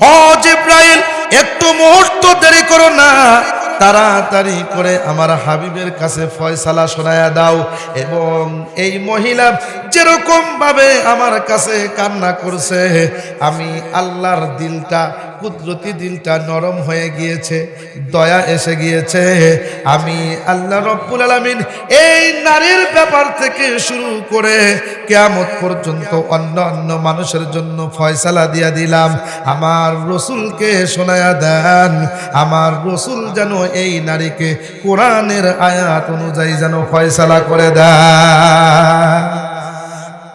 ও জিব্রাইল, একটু মুহূর্ত দেরি করো না। তাড়াতাড়ি করে আমার হাবিবের কাছে ফয়সালা শোনায়া দাও এবং এই মহিলা যেরকম ভাবে আমার কাছে কান্না করছে, আমি আল্লাহর দিলটা কুদরতি দিলটা নরম হয়ে গিয়েছে, দয়া এসে গিয়েছে। আমি আল্লাহ রব্বুল আলমিন এই নারীর ব্যাপার থেকে শুরু করে কেয়ামত পর্যন্ত অন্য অন্য মানুষের জন্য ফয়সালা দিয়া দিলাম। আমার রসুলকে শোনায়া দেন, আমার রসুল যেন এই নারীকে কোরআনের আয়াত অনুযায়ী যেন ফয়সালা করে দেয়।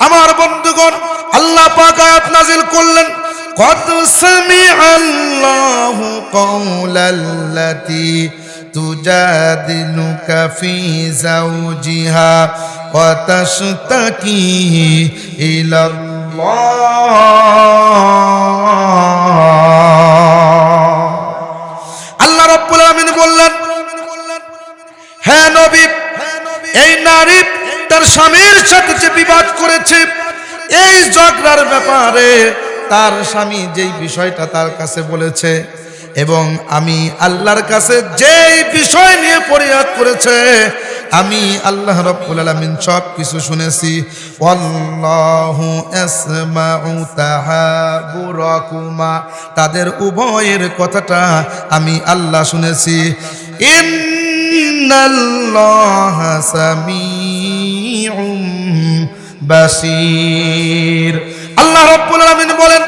আমার বন্ধুগণ, আল্লাহ পাক আয়াত নাজিল করলেন। قد سمع الله قول التي تجادلك في زوجها وتشتكي إلى الله আল্লাহ রব্বুল আলামিন বললেন হ্যাঁ নবী এই নারী তার স্বামীর সাথে যে বিবাদ করেছে এই ঝগড়ার ব্যাপারে তার স্বামী যেই বিষয়টা তার কাছে বলেছে এবং আমি আল্লাহর কাছে যেই বিষয় নিয়ে ফরিয়াদ করেছে, আমি আল্লাহ রব্বুল আলামিন সব কিছু শুনেছি তাদের উভয়ের কথাটা আমি আল্লাহ শুনেছি। বাসির। আল্লাহ রব্বুল আলামিন বলেন,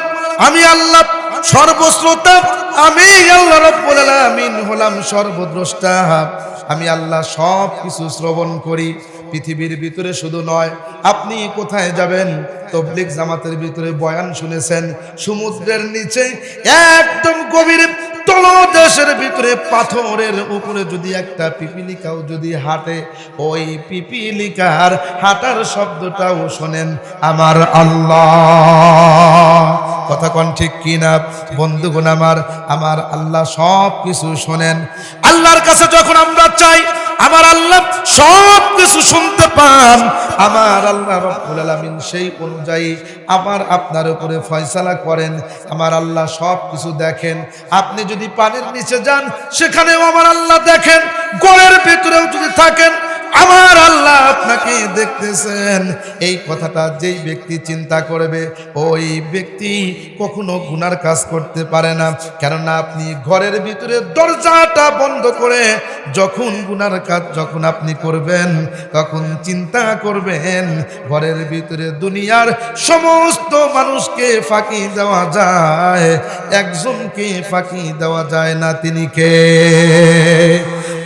আমি আল্লাহ সর্বশ্রোতা, আমি আল্লাহ রব্বুল আলামিন হলাম সর্বদ্রষ্টা। আমি আল্লাহ সব কিছু শ্রবণ করি, পৃথিবীর ভিতরে শুধু নয়, আপনি কোথায় যাবেন? তবলিক জামাতের ভিতরে বয়ান শুনেছেন, সমুদ্রের নিচে একদম গভীর তলদেশের ভিতরে পাথরের উপরে যদি একটা পিপিলিকাও যদি হাঁটে, ওই পিপিলিকার হাঁটার শব্দটাও শোনেন আমার আল্লাহ। কথা কন ঠিক কিনা? বন্ধুগণ আমার আমার আল্লাহ সব কিছু শোনেন। আল্লাহর কাছে যখন আমরা চাই আমার আল্লাহ সব কিছু শুনতে পান। আমার আল্লাহ রব্বুল আলামিন সেই অনুযায়ী আমার আপনার উপরে ফয়সালা করেন। আমার আল্লাহ সব কিছু দেখেন। আপনি যদি পানির নিচে যান, সেখানেও আমার আল্লাহ দেখেন। গড়ের ভিতরেও যদি থাকেন আমার আল্লাহ আপনাকে দেখতেছেন। এই কথাটা যেই ব্যক্তি চিন্তা করবে, ওই ব্যক্তি কখনো গুনার কাজ করতে পারে না। কেননা আপনি ঘরের ভিতরে দরজাটা বন্ধ করে যখন গুনার কাজ যখন আপনি করবেন, তখন চিন্তা করবেন, ঘরের ভিতরে দুনিয়ার সমস্ত মানুষকে ফাঁকি দেওয়া যায়। একজনকে ফাঁকি দেওয়া যায় না, তিনি কে?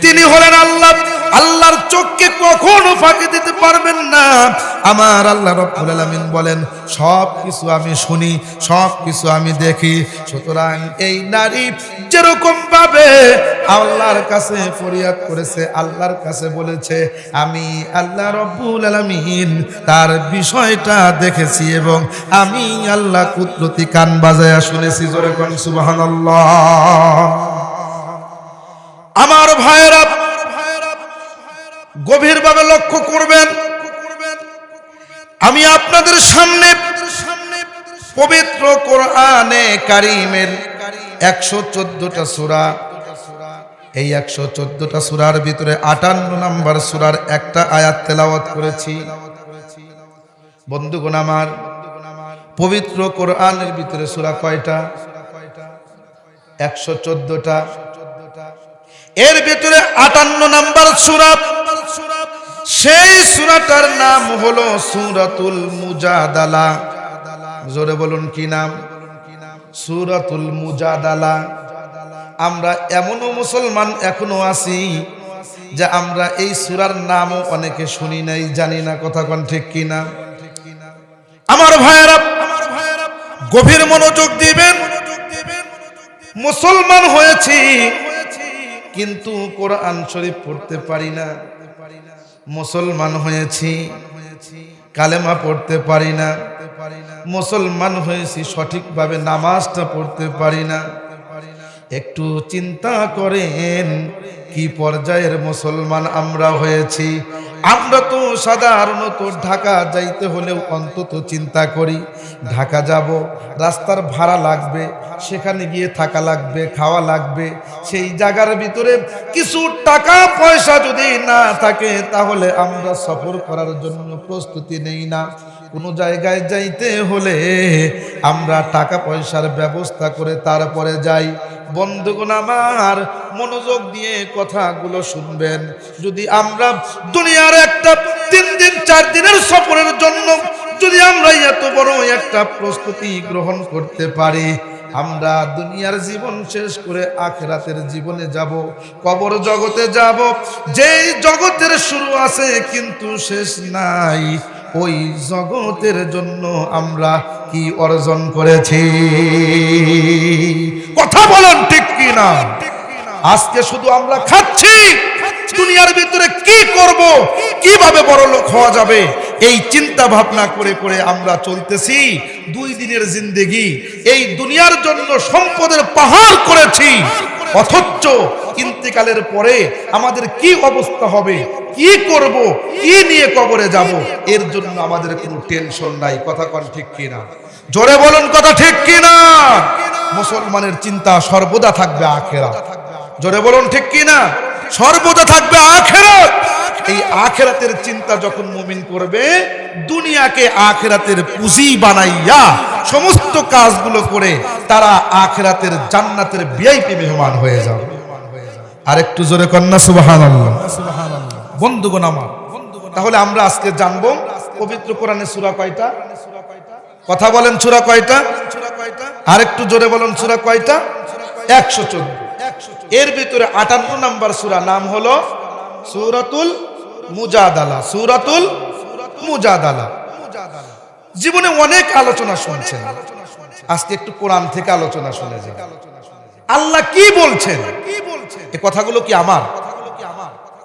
তিনি হলেন আল্লাহ। আল্লাহর চোখকে কখনো ফাঁকি দিতে পারবেন না। আমার আল্লাহ রব্বুল আলামিন বলেন, সব কিছু আমি শুনি, সব কিছু আমি দেখি। সুতরাং এই নারী যেরকম ভাবে আল্লাহর কাছে ফরিয়াদ করেছে, আল্লাহর কাছে বলেছে, আমি আল্লাহ রব্বুল আলামিন তার বিষয়টা দেখেছি এবং আমি আল্লাহ কুদরতি কান বাজায়া শুনেছি জোরে কোন, সুবহানাল্লাহ। আমার ভাইয়েরা গভীরভাবে লক্ষ্য করবেন। আমি আপনাদের সামনে পবিত্র কোরআনে কারিমের একশো চোদ্দটা সুরা, এই একশো চোদ্দটা সুরার ভিতরে আটান্ন নাম্বার সুরার একটা আয়াত তেলাওয়াত করেছি। বন্ধুগণ আমার, পবিত্র কোরআনের ভিতরে সুরা কয়টা? একশো চোদ্দটা। এর ভিতরে আটান্ন নাম্বার সুরা সেই সুরাটার নাম হলো সুরাতুল মুজাদালা। জোরে বলুন কি নাম? সুরাতুল মুজাদালা। আমরা এমনও মুসলমান এখনও আছি যে আমরা এই সুরার নামও অনেকে শুনি নাই, জানি না, কথা কোন ঠিক কি না? আমার ভাইয়েরা, গভীর মনোযোগ দিবেন। মুসলমান হয়েছি, কিন্তু কোরআন শরীফ পড়তে পারি না। মুসলমান হয়েছি, কালেমা পড়তে পারি না। মুসলমান হয়েছি, সঠিকভাবে নামাজটা পড়তে পারি না। একটু চিন্তা করেন, কি পর্যায়ের মুসলমান আমরা হয়েছি? আমরা তো সাধারণত ঢাকা যাইতে হলেও অন্তত চিন্তা করি, ঢাকা যাব, রাস্তার ভাড়া লাগবে, সেখানে গিয়ে থাকা লাগবে, খাওয়া লাগবে, সেই জায়গার ভিতরে কিছু টাকা পয়সা যদি না থাকে তাহলে আমরা সফর করার জন্য প্রস্তুতি নেই না। কোনো জায়গায় যাইতে হলে আমরা টাকা পয়সার ব্যবস্থা করে তারপরে যাই। বন্ধুগণ আমার, মনোযোগ দিয়ে কথাগুলো শুনবেন। যদি আমরা দুনিয়ার একটা তিন দিন, চার দিনের সফরের জন্য যদি আমরা এত বড় একটা প্রস্তুতি গ্রহণ করতে পারি, আমরা দুনিয়ার জীবন শেষ করে আখেরাতের জীবনে যাব, কবর জগতে যাব। যেই জগতের শুরু আছে, কিন্তু শেষ নাই। ওই জগতের জন্য আমরা কি অর্জন করেছি? কথা বলেন ঠিক কি না আজকে শুধু আমরা খাচ্ছি। দুনিয়ার ভিতরে কি করব? কীভাবে বড় লোক হওয়া যাবে? এই চিন্তা ভাবনা করে করে আমরা চলতেছি। দুই দিনের জিন্দেগি। এই দুনিয়ার জন্য সম্পদের পাহাড় করেছি। অথচ ইন্তেকালের পরে আমাদের কি অবস্থা হবে? কি করব? কি নিয়ে কবরে যাব? এর জন্য আমাদের কোনো টেনশন নাই। কথা কন ঠিক কিনা? জোরে বলুন, কথা ঠিক কিনা? মুসলমানের চিন্তা সর্বদা থাকবে আখেরা জোরে বলুন, ঠিক কিনা? সর্বদা থাকবে আখেরাত। এই আখেরাতের চিন্তা যখন মুমিন করবে, দুনিয়াকে আখেরাতের পুঁজি বানাইয়া সমস্ত কাজগুলো করে তারা আখেরাতের জান্নাতের ভিআইপি মেহমান হয়ে যাবে। আর একটু জোরে কন্যা সুবাহান বন্ধুগণ আমার, তাহলে আমরা আজকে জানব, পবিত্র কোরআনে সূরা কয়টা? কথা বলেন সূরা কয়টা? আর একটু জোরে বলেন সূরা কয়টা? একশো চোদ্দ। এর ভিতরে আটান্ন নাম্বার সূরা নাম হলো সূরাতুল মুজাদালা সূরাতুল মুজাদালা। জীবনে অনেক আলোচনা শুনছেন। আজকে একটু কোরআন থেকে আলোচনা শুনে যান। আল্লাহ কি বলছেন? এ কথাগুলো কি আমার?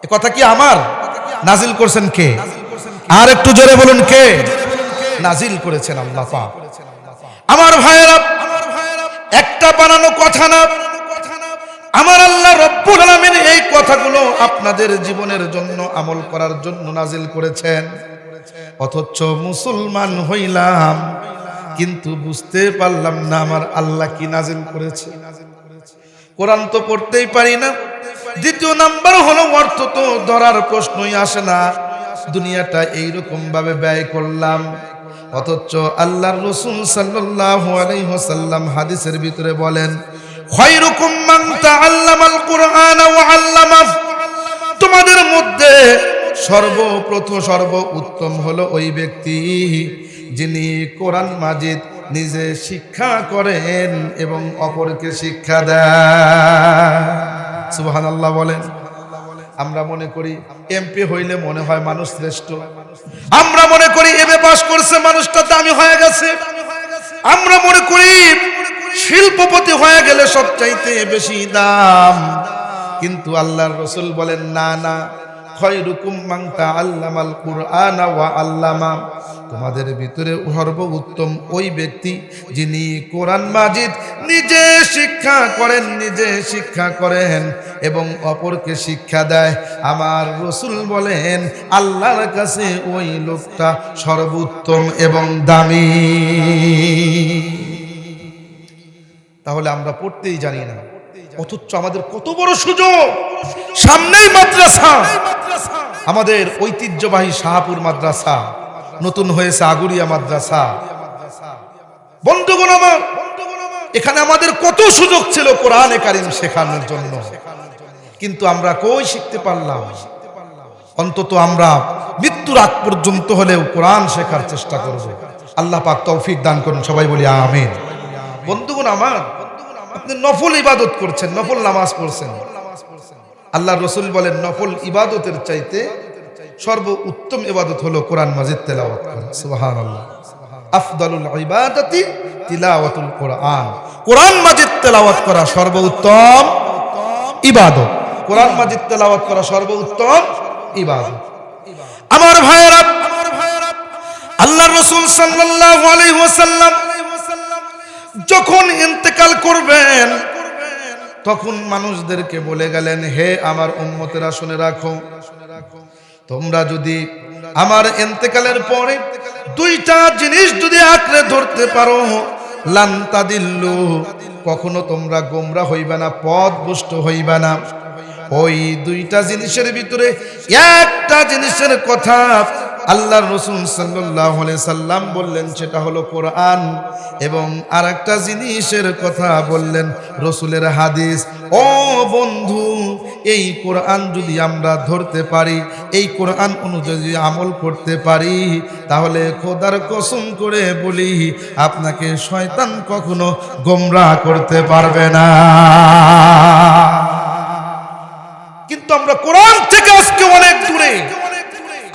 এ কথা কি আমার? নাজিল করছেন কে? আর একটু জোরে বলুন কে? নাজিল করেছেন আল্লাহ আমার ভাইয়েরা, একটা বানানো কথা না। আমার আল্লাহ রব্বুল আলামিন এই কথাগুলো আপনাদের জীবনের জন্য আমল করার জন্য নাজিল করেছেন। অথচ মুসলমান হইলাম, কিন্তু বুঝতে পারলাম না আমার আল্লাহ কি নাজিল করেছে। কোরআন তো পড়তেই পারি না। দ্বিতীয় নাম্বার হলো অর্থ তো ধরার প্রশ্নই আসে না। দুনিয়াটা এইরকম ভাবে ব্যয় করলাম। অথচ আল্লাহর রসুল সাল্লাল্লাহু আলাইহি ওয়াসাল্লাম হাদিসের ভিতরে বলেন তোমাদের মধ্যে সর্বপ্রথম সর্ব উত্তম হলো ওই ব্যক্তি যিনি কোরআন মাজিদ নিজে শিক্ষা করেন এবং অপরকে শিক্ষা দেয় সুবহানাল্লাহ বলেন, আমরা মনে করি এমপি হইলে মনে হয় মানুষ শ্রেষ্ঠ। আমরা মনে করি এমএ পাস করছে মানুষটা দামি হয়ে গেছে। আমরা মনে করি শিল্পপতি হয়ে গেলে সবচাইতে বেশি দাম। কিন্তু আল্লাহর রসুল বলেন, না না তোমাদের ভিতরে সর্ব উত্তম ওই ব্যক্তি যিনি কোরআন মাজিদ নিজে শিক্ষা করেন, নিজে শিক্ষা করেন এবং অপরকে শিক্ষা দেয়। আমার রসুল বলেন, আল্লাহর কাছে ওই লোকটা সর্বোত্তম এবং দামি। তাহলে আমরা পড়তেই জানি না। অথচ আমাদের কত বড় সুযোগ! সামনেই মাদ্রাসা! আমাদের ঐতিহ্যবাহী শাহপুর মাদ্রাসা। নতুন হয়েছে আগুরিয়া মাদ্রাসা। বন্ধুগণ আমার, এখানে আমাদের কত সুযোগ ছিল কোরআনে কারিম শেখানোর জন্য। কিন্তু আমরা কই শিখতে পারলাম? অন্তত আমরা মৃত্যুর আগ পর্যন্ত হলেও কোরআন শেখার চেষ্টা করব। আল্লাহ পাক তৌফিক দান করুন, সবাই বলি আমিন। বন্ধুগণ আমার, আপনি নফল ইবাদত করছেন, নফল নামাজ পড়ছেন। আল্লাহ রসুল বলেন, নফল ইবাদতের চাইতে সর্ব উত্তম ইবাদত হলো কোরআন মাজিদ তেলাওয়াত করা। আফদালুল ইবাদাতি তিলাওয়াতুল কোরআন। কোরআন মাজিদ তেলাওয়াত করা সর্বোত্তম ইবাদত। কোরআন মাজিদ তেলাওয়াত করা সর্বোত্তম ইবাদত। আমার ভাইয়েরা আল্লাহ রসুল সাল্লাল্লাহু আলাইহি ওয়াসাল্লাম যখন ইন্তেকাল করবেন, তখন মানুষদেরকে বলে গেলেন, হে আমার উম্মতেরা, শুনে রাখো। তোমরা যদি আমার ইন্তেকালের পরে দুইটা জিনিস যদি আঁকড়ে ধরতে পারো লান্তা দিল্লু কখনো তোমরা গোমরা হইবে না পদ বুষ্ট হইবে না। ওই দুইটা জিনিসের ভিতরে একটা জিনিসের কথা আল্লাহর রসুল সাল্লাহ সাল্লাম বললেন, সেটা হলো কোরআন। এবং আর একটা জিনিসের কথা বললেন রসুলের হাদিস, ও বন্ধু, এই কোরআন যদি আমরা ধরতে পারি, এই কোরআন অনুযায়ী আমল করতে পারি, তাহলে খোদার কসম করে বলি, আপনাকে শয়তান কখনো গোমরা করতে পারবে না। কিন্তু আমরা কোরআন থেকে আজকে অনেক দূরে।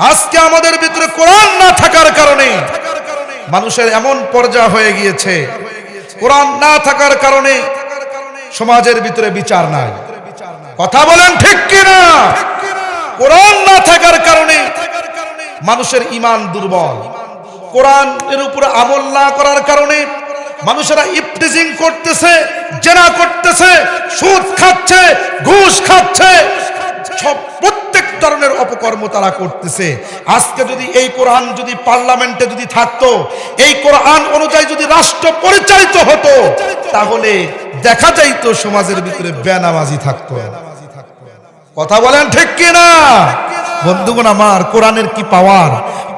আজকে আমাদের ভিতরে কোরআন না থাকার কারণে মানুষের এমন পর্যায় হয়ে গিয়েছে। কোরআন না থাকার কারণে সমাজের ভিতরে বিচার নাই। কথা বলেন ঠিক কিনা? কোরআন না থাকার কারণে মানুষের ইমান দুর্বল। কোরআন এর উপরে আমল না করার কারণে মানুষেরা ইফটিজিং করতেছে, জেনা করতেছে, সুদ খাচ্ছে, ঘুষ খাচ্ছে সব প্রত্যেক ধরনের অপকর্ম তারা করতেছে। আজকে যদি এই কোরআন যদি পার্লামেন্টে যদি থাকতো, এই কোরআন অনুযায়ী যদি রাষ্ট্র পরিচালিত হতো, তাহলে দেখা যাইতো সমাজের ভিতরে বেনামাজি থাকতো। কথা বলেন ঠিক কিনা? বন্ধুগণ, আমার কোরআনের কি পাওয়ার?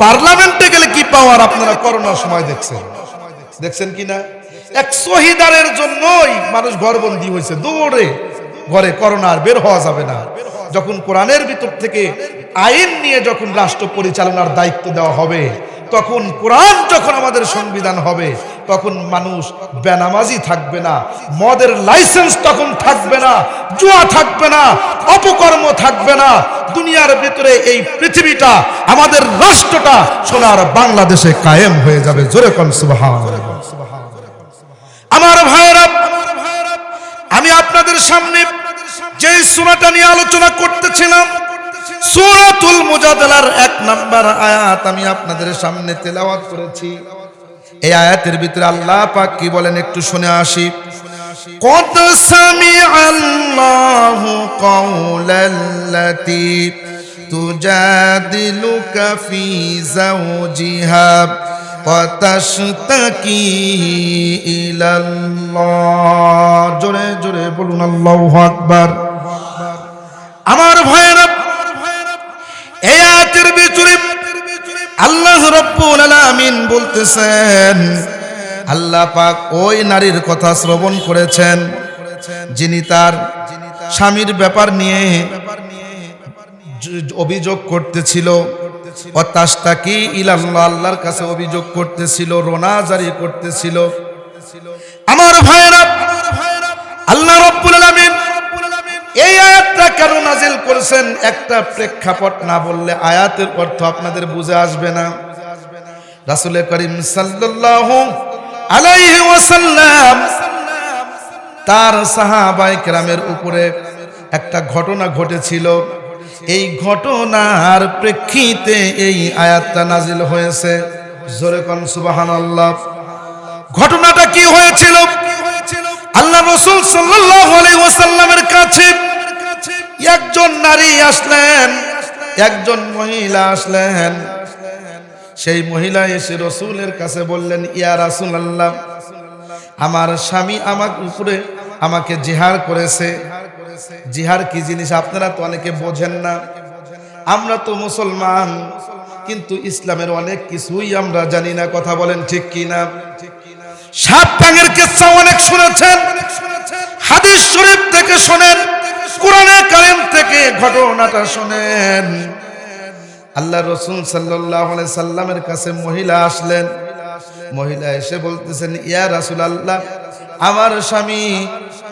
পার্লামেন্টে গেলে কি পাওয়ার আপনারা করোনার সময় দেখছেন? দেখছেন কিনা? এক শহীদারের জন্যই মানুষ ঘরবন্দি হয়েছে। দৌড়ে ঘরে করোনার বের হওয়া যাবে না। যখন কোরআনের ভিতর থেকে আইন নিয়ে যখন রাষ্ট্র পরিচালনার দায়িত্ব দেওয়া হবে, তখন কোরআন যখন আমাদের সংবিধান হবে, তখন মানুষ বেনামাজি থাকবে না, মদের লাইসেন্স তখন থাকবে না, জুয়া থাকবে না, অপকর্ম থাকবে না, দুনিয়ার ভিতরে এই পৃথিবীটা, আমাদের রাষ্ট্রটা সোনার বাংলাদেশে কায়েম হয়ে যাবে। জোরে কন সুবহান। আমার ভাইয়েরা, আমি আপনাদের সামনে যে সুরাটা নিয়ে আলোচনা করতেছিলাম, সুরাতুল মুজাদালার এক নাম্বার আয়াত আমি আপনাদের সামনে তেলাওয়াত করেছি। এই আয়াতের ভিতরে আল্লাহ পাক কি বলেন একটু শুনে আসি। কত সামি আল্লাহ কৌলাল্লাতি তুজাদিলুকা ফি জাওজিহা কতাশতাকি ইলাল্লাহ। জোরে জোরে বলুন, আল্লাহু আকবার। আমার ভাইয়েরা এই আয়াতের ভিতরে আল্লাহ রব্বুল আলামিন বলতেছেন, আল্লাহ পাক ওই নারীর কথা শ্রবণ করেছেন, যিনি তার স্বামীর ব্যাপার নিয়ে অভিযোগ করতেছিল অতাস্তাকি ইলাল্লাহ, আল্লাহর কাছে অভিযোগ করতেছিল রোনা জারি করতেছিল। আমার ভাইয়েরা আল্লাহ রব্বুল আলামিন এই আয়াতটা কেন নাজিল করেছেন? একটা প্রেক্ষাপট না বললে আয়াতের অর্থ আপনাদের বুঝে আসবে না। রাসূল করিম সাল্লাল্লাহু আলাইহি ওয়াসাল্লাম তার সাহাবায়ে কেরামের উপরে একটা ঘটনা ঘটেছিল। এই ঘটনার প্রেক্ষিতে এই আয়াতটা নাজিল হয়েছে। জোরে কোন সুবহানাল্লাহ। ঘটনাটা কি হয়েছিল? আল্লাহ রসুল ওয়াসাল্লামের কাছে একজন নারী আসলেন, একজন মহিলা আসলেন। সেই মহিলা এসে রসুলের কাছে বললেন, ইয়া রাসূলুল্লাহ, আমার স্বামী আমার উপরে আমাকে জিহার করেছে। জিহার কি জিনিস আপনারা তো অনেকে বোঝেন না। আমরা তো মুসলমান, কিন্তু ইসলামের অনেক কিছুই আমরা জানি না, কথা বলেন ঠিক কি না সাত টাঙের কেসা অনেক শুনেছেন? হাদিস শরীফ থেকে শোনেন, কোরআনে কারিম থেকে ঘটনাটা শোনেন। আল্লাহ রসুল সাল্লাহ সাল্লামের কাছে মহিলা আসলেন। মহিলা এসে বলতেছেন, ইয়া রাসুল আল্লাহ আমার স্বামী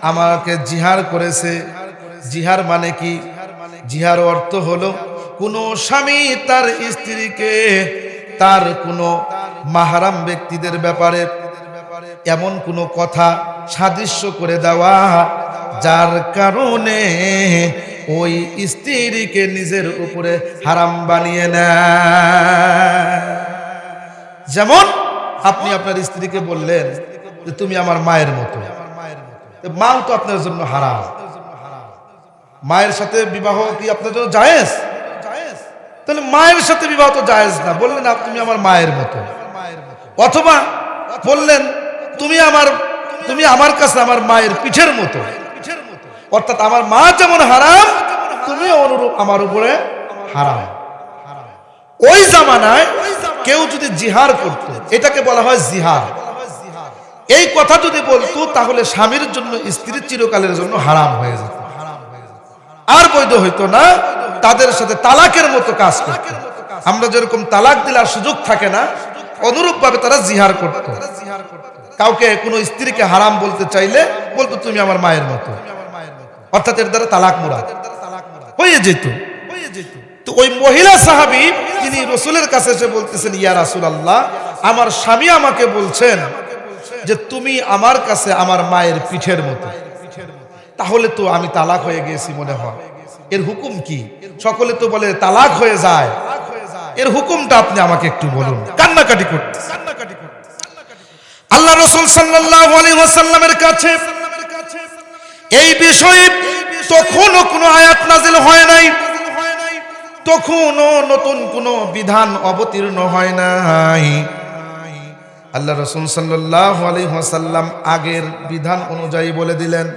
আমাকে জিহার করেছে। জিহার মানে কি? জিহার অর্থ হলো, কোনো স্বামী তার স্ত্রীকে তার কোনো মাহারাম ব্যক্তিদের ব্যাপারে এমন কোনো কথা সাদৃশ্য করে দেওয়া, যার কারণে ওই স্ত্রীকে নিজের উপরে হারাম বানিয়ে নেয়। যেমন আপনি আপনার স্ত্রীকে বললেন যে, তুমি আমার মায়ের মতো। মাও তো আপনার জন্য হারাম। মায়ের সাথে বিবাহ কি আপনার জন্য জায়েজ? তাহলে মায়ের সাথে বিবাহ তো জায়েজ না। বললেন, তুমি আমার মায়ের মতো। অথবা বললেন তুমি আমার তুমি আমার কাছে আমার মায়ের পিঠের মতো। অর্থাৎ আমার মা যেমন হারাম তুমি অনুরূপ আমার উপরে হারাম। ওই জামানায় কেউ যদি জিহার করত, এটাকে বলা হয় জিহার এই কথা যদি বলতো, তাহলে স্বামীর জন্য, স্ত্রীর চিরকালের জন্য হারাম হয়ে যেত। আর বৈধ হইতো না, তাদের সাথে তালাকের মতো কাজ করত। আমরা যেরকম তালাক দিলার সুযোগ থাকে না অনুরূপ ভাবে তারা জিহার করত। কাউকে কোনো স্ত্রীকে হারাম বলতে চাইলে বলতো, তুমি আমার মায়ের মতো। অর্থাৎ এর দ্বারা তালাক মুরাদ। হয়ে যেত। তো ওই মহিলা সাহাবি তিনি রসুলের কাছে এসে বলতেছেন, ইয়া রাসুল আল্লাহ আমার স্বামী আমাকে বলছেন যে তুমি আমার কাছে আমার মায়ের পিঠের মতো। তাহলে তো আমি তালাক হয়ে গেছি মনে হয়। এর হুকুম কি? সকলে তো বলে, তালাক হয়ে যায়। এর হুকুমটা আপনি আমাকে একটু বলুন। কান্নাকাটি করতে। আল্লাহ রসুল সাল্লাল্লাহু আলাইহি ওয়াসাল্লামের কাছে এই বিষয়ে তখনও কোনো আয়াত নাজিল হয় নাই। তখনও নতুন কোনো বিধান অবতীর্ণ হয় নাই। আল্লাহ রসুল সাল্লাহ আলহাসাল্লাম আগের বিধান অনুযায়ী বলে দিলেন,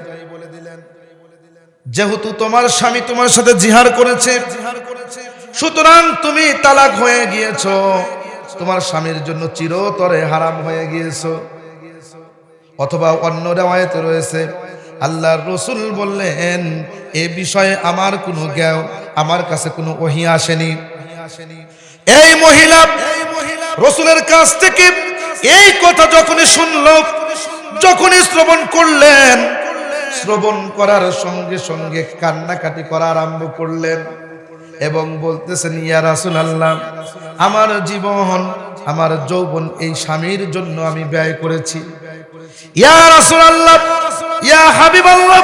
যেহেতু তোমার স্বামী তোমার সাথে জিহার করেছে জিহার করেছে সুতরাং তুমি তালাক হয়ে গিয়েছ। তোমার স্বামীর জন্য চিরতরে হারাম হয়ে গিয়েছো। অথবা অন্য রেওয়ায়তে রয়েছে, আল্লাহর রসুল বললেন, এ বিষয়ে আমার কোনো জ্ঞান, আমার কাছে কোনো ওহি আসেনি। এই মহিলা রসুলের কাছ থেকে এই কথা যখনই শুনল, যখনই শ্রবণ করলেন, শ্রবণ করার সঙ্গে সঙ্গে কান্নাকাটি করা আরম্ভ করলেন। এবং বলতেছেন, ইয়া রাসুল আল্লাহ আমার জীবন, আমার যৌবন এই স্বামীর জন্য আমি ব্যয় করেছি। ইয়া রাসুল আল্লাহ ইয়া হাবিব আল্লাহ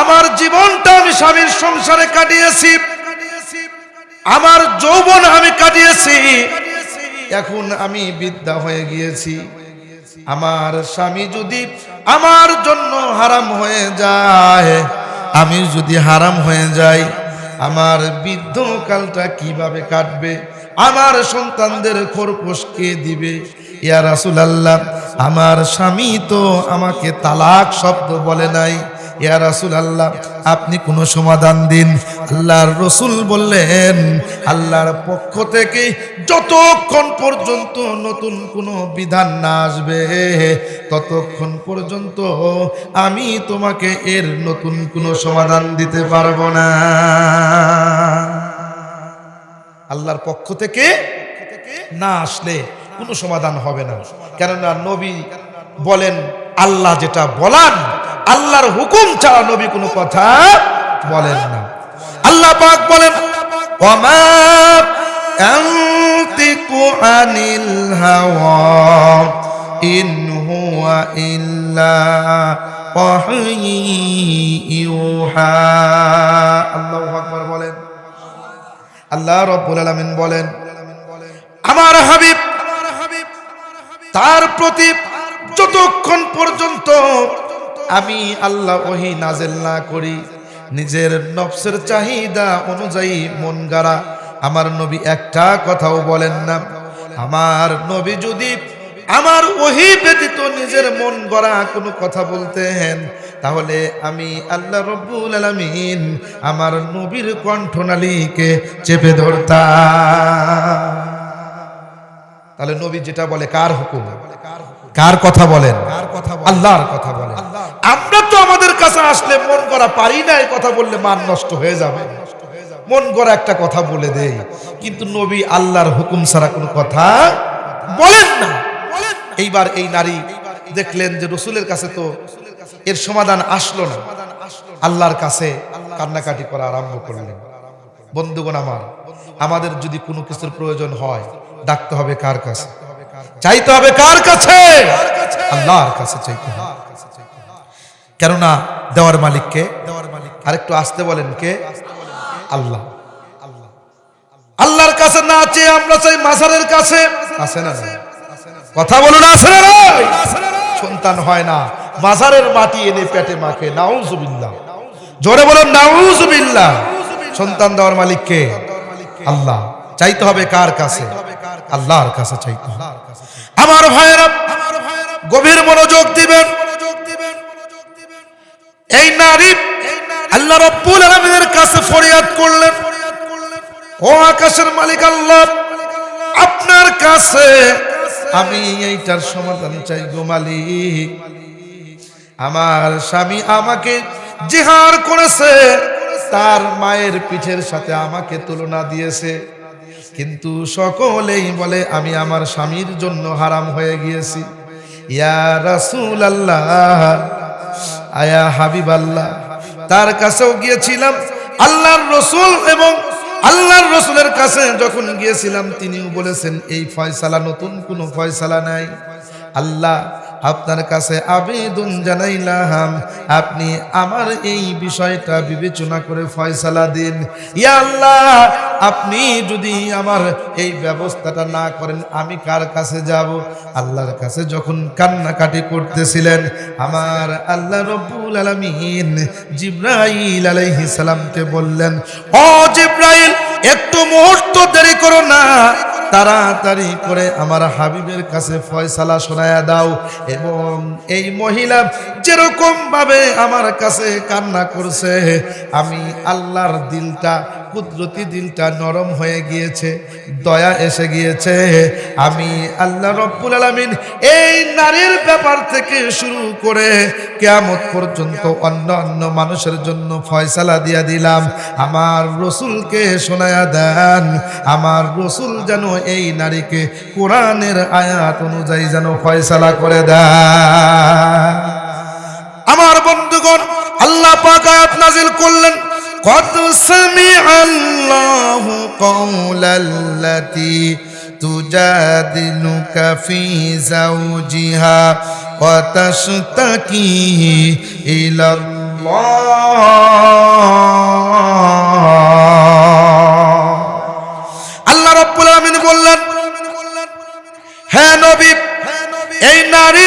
আমার জীবনটা আমি স্বামীর সংসারে কাটিয়েছি। আমার যৌবন আমি কাটিয়েছি। এখন আমি বিদ্যা হয়ে গিয়েছি। আমার স্বামী যদি আমার জন্য হারাম হয়ে যায়, আমি যদি হারাম হয়ে যাই আমার বৃদ্ধ কালটা কীভাবে কাটবে? আমার সন্তানদের খোরপোশ কে দিবে? ইয়া রাসুল আল্লাহ আমার স্বামী তো আমাকে তালাক শব্দ বলে নাই। ইয়া রাসুল আল্লাহ আপনি কোনো সমাধান দিন। আল্লাহর রসুল বললেন, আল্লাহর পক্ষ থেকে যতক্ষণ পর্যন্ত নতুন কোনো বিধান না আসবে, ততক্ষণ পর্যন্ত আমি তোমাকে এর নতুন কোনো সমাধান দিতে পারব না। আল্লাহর পক্ষ থেকে না আসলে কোনো সমাধান হবে না। কেননা নবী বলেন আল্লাহ যেটা বলান, আল্লাহর হুকুম ছাড়া নবী কোনো কথা বলেন না। আল্লাহ পাক বলেন আল্লাহু বলেন। আল্লাহ বলেন, আমার হাবিব, তার প্রতি যতক্ষণ পর্যন্ত আমি আল্লাহ ওহি নাজেল না করি, নিজের নফসের চাহিদা অনুযায়ী মন গাড়া, আমার নবী একটা কথাও বলেন না। আমার নবী যদি আমার ওহি ব্যতীত নিজের মন গড়া কোনো কথা বলতেন, তাহলে আমি আল্লাহ রব্বুল আলামিন আমার নবীর কণ্ঠনালীকে চেপে ধরতাম। তাহলে নবী যেটা বলে কার হুকুম? কার কথা বলেন? আল্লাহর কথা বলেন। আমরা তো আমাদের কাছে আসলে মন করা পারি না এই কথা বললে মান নষ্ট হয়ে যাবে। মন গড়া একটা কথা বলে দেই কিন্তু নবী আল্লাহর হুকুম ছাড়া কোনো কথা বলেন না। এইবার এই নারী দেখলেন যে রসুলের কাছে তো এর সমাধান আসলো না। আল্লাহর কাছে কান্নাকাটি করা আরম্ভ করলেন। বন্ধুগণ আমার আমাদের যদি কোনো কিছুর প্রয়োজন হয়, ডাকতে হবে কার কাছে? চাইতে হবে কার কাছে? আল্লাহর কাছে চাইতে হবে। কেননা দেওয়ার মালিককে দেওয়ার মালিক আরেকটু আসতে বলেন কে? আল্লাহ। আল্লাহর কাছে না চেয়ে আমরা চাই মাসারের কাছে আছে না? কথা বলুন আছে না সন্তান হয় না। মাজারের মাটি এনে পেটে মাখে। নাউজুবিল্লাহ। জোরে বলুন, নাউজুবিল্লাহ। সন্তান দেওয়ার মালিক কে আল্লাহ, চাইতে হবে কার কাছে? আল্লাহর কাছে চাইতে হবে। আমার ভাইয়েরা, গভীর মনোযোগ দিবেন। এই নারী আল্লাহ রব্বুল আলামিনের কাছে ফরিয়াদ করলেন। ও আকাশের মালিক আল্লাহ, আপনার কাছে আমি এইটার সমাধান চাই গো মালিক। আমার স্বামী আমাকে জিহার করেছে। তার মায়ের পিঠের সাথে আমাকে তুলনা দিয়েছে। কিন্তু সকলেই বলে, আমি আমার স্বামীর জন্য হারাম হয়ে গিয়েছি। ইয়া রাসূল আল্লাহ আয়া হাবিব আল্লাহ তার কাছেও গিয়েছিলাম, আল্লাহর রসুল এবং আল্লাহর রসুলের কাছে যখন গিয়েছিলাম, তিনিও বলেছেন, এই ফয়সালা নতুন কোনো ফয়সালা নাই। আল্লাহ আপনার কাছে আবেদন জানাইলাম। আপনি আমার এই বিষয়টা বিবেচনা করে ফয়সালা দিন। ইয়া আল্লাহ, আপনি যদি আমার এই ব্যবস্থাটা না করেন, আমি কার কাছে যাব? আল্লাহর কাছে যখন কান্নাকাটি করতেছিলেন, আমার আল্লাহ রব্বুল আলামিন জিব্রাইল আলাইহিস সালামকে বললেন, ও জিব্রাইল, একটু মুহূর্ত দেরি করো না। তাড়াতাড়ি করে আমার হাবিবের কাছে ফয়সালা শোনায়া দাও। এবং এই মহিলা যেরকম ভাবে আমার কাছে কান্না করছে, আমি আল্লাহর দিলটা কুদরতি দিলটা নরম হয়ে গিয়েছে, দয়া এসে গিয়েছে। আমি আল্লাহ রব্বুল আলামিন এই নারীর ব্যাপার থেকে শুরু করে কেয়ামত পর্যন্ত অন্য অন্য মানুষের জন্য ফয়সালা দিয়া দিলাম। আমার রসুলকে শোনায়া দেন, আমার রসুল যেন এই নারীকে কোরআনের আয়াত অনুযায়ী যেন ফয়সালা করে দেয়। আমার বন্ধুগণ, আল্লাহ পাক আয়াত নাজিল করলেন। কত সামিআ আল্লাহু কওলাল্লাতী তুজাদিলুকা ফি যাওজিহা ওয়া তাশতাকি ইলাল্লাহ আল্লাহ রাব্বুল আলামিন বললেন হ্যাঁ নবী, এই নারী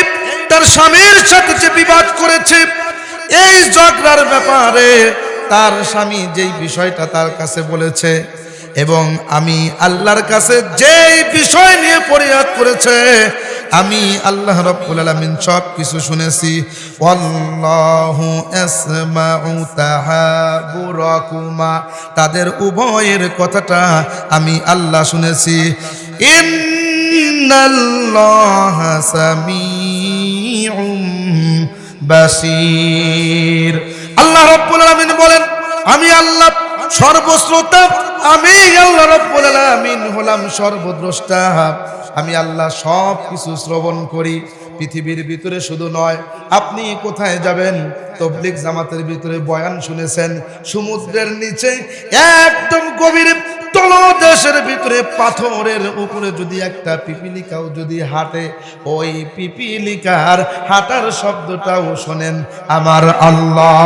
তার স্বামীর সাথে যে বিবাদ করেছে, এই ঝগড়ার ব্যাপারে তার স্বামী যেই বিষয়টা তার কাছে বলেছে এবং আমি আল্লাহর কাছে যেই বিষয় নিয়ে পরিহাদ করেছে, আমি আল্লাহ রব্বুল আলামিন সব কিছু শুনেছি। আল্লাহু আসমাউ তাহাবুরাকুমা। তাদের উভয়ের কথাটা আমি আল্লাহ শুনেছি। ইন্নাল্লাহা সামিউম বাসির আল্লাহ রব্বুল আলামিন বলেন, আমি আল্লাহ সর্বশ্রোতা, আমি আল্লাহ রব্বুল আলামিন হলাম সর্বদ্রষ্টা। আমি আল্লাহ সব কিছু শ্রবণ করি, পৃথিবীর ভিতরে শুধু নয়, আপনি কোথায় যাবেন? তবলিক জামাতের ভিতরে বয়ান শুনেছেন, সমুদ্রের নিচে একদম গভীর তলদেশের ভিতরে পাথরের উপরে যদি একটা পিপিলিকাও যদি হাঁটে, ওই পিপিলিকার হাঁটার শব্দটাও শোনেন আমার আল্লাহ।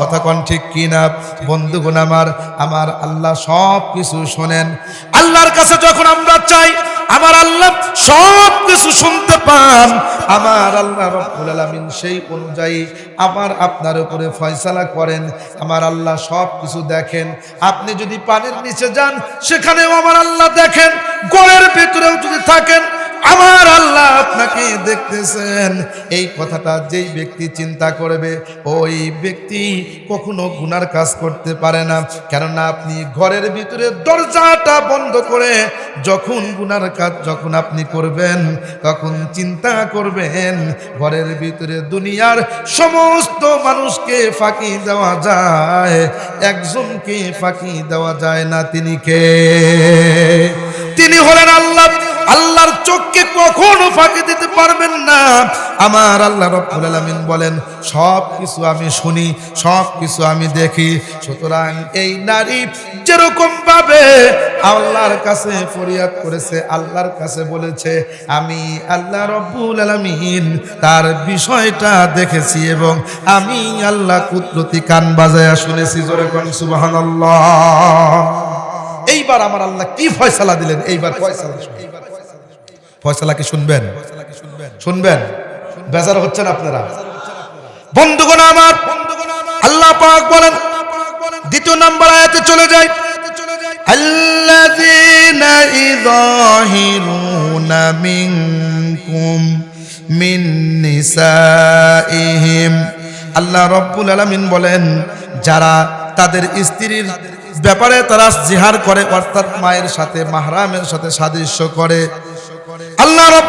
কথা কন ঠিক কিনা? বন্ধুগণ আমার আমার আল্লাহ সব কিছু শোনেন। আল্লাহর কাছে যখন আমরা চাই আমার আল্লাহ সব কিছু শুনতে পান। আমার আল্লাহ রব্বুল আলামিন সেই অনুযায়ী আমার আপনার উপরে ফয়সালা করেন। আমার আল্লাহ সব কিছু দেখেন। আপনি যদি পানির নিচে যান, সেখানেও আমার আল্লাহ দেখেন। গড়ের ভেতরেও যদি থাকেন আমার আল্লাহ আপনাকে দেখতেছেন। এই কথাটা যেই ব্যক্তি চিন্তা করবে, ওই ব্যক্তি কখনো গুনার কাজ করতে পারে না। কেননা আপনি ঘরের ভিতরে দরজাটা বন্ধ করে যখন গুনার কাজ যখন আপনি করবেন, তখন চিন্তা করবেন, ঘরের ভিতরে দুনিয়ার সমস্ত মানুষকে ফাঁকি দেওয়া যায়। একজনকে ফাঁকি দেওয়া যায় না, তিনি কে? তিনি হলেন আল্লাহ। আল্লাহর চোখকে কখনো ফাঁকি দিতে পারবেন না। আমার আল্লাহ রব্বুল আলামিন বলেন, সব কিছু আমি শুনি, সব কিছু আমি দেখি। সুতরাং এই নারী যেরকম ভাবে আল্লাহর কাছে ফরিয়াদ করেছে, আল্লাহর কাছে বলেছে, আমি আল্লাহ রব্বুল আলামিন তার বিষয়টা দেখেছি এবং আমি আল্লাহ কুদরতি কান বাজায়া শুনেছি। জোরে কোন, সুবহানাল্লাহ। এইবার আমার আল্লাহ কি ফয়সালা দিলেন? এইবার ফয়সালা শুনুন। ফয়সালা কি শুনবেন শুনবেন বেজার হচ্ছেন আপনারা বন্ধুগণ আমার আল্লাহ পাক বলেন দ্বিতীয় নাম্বার আয়াতে চলে যায় الذين يظاهرون منكم من নিসাইহিম আল্লাহ রব্বুল আলামিন বলেন যারা তাদের স্ত্রীর ব্যাপারে তারা জিহার করে অর্থাৎ মায়ের সাথে মাহরামের সাথে সাদৃশ্য করে আল্লাহ রব্বুল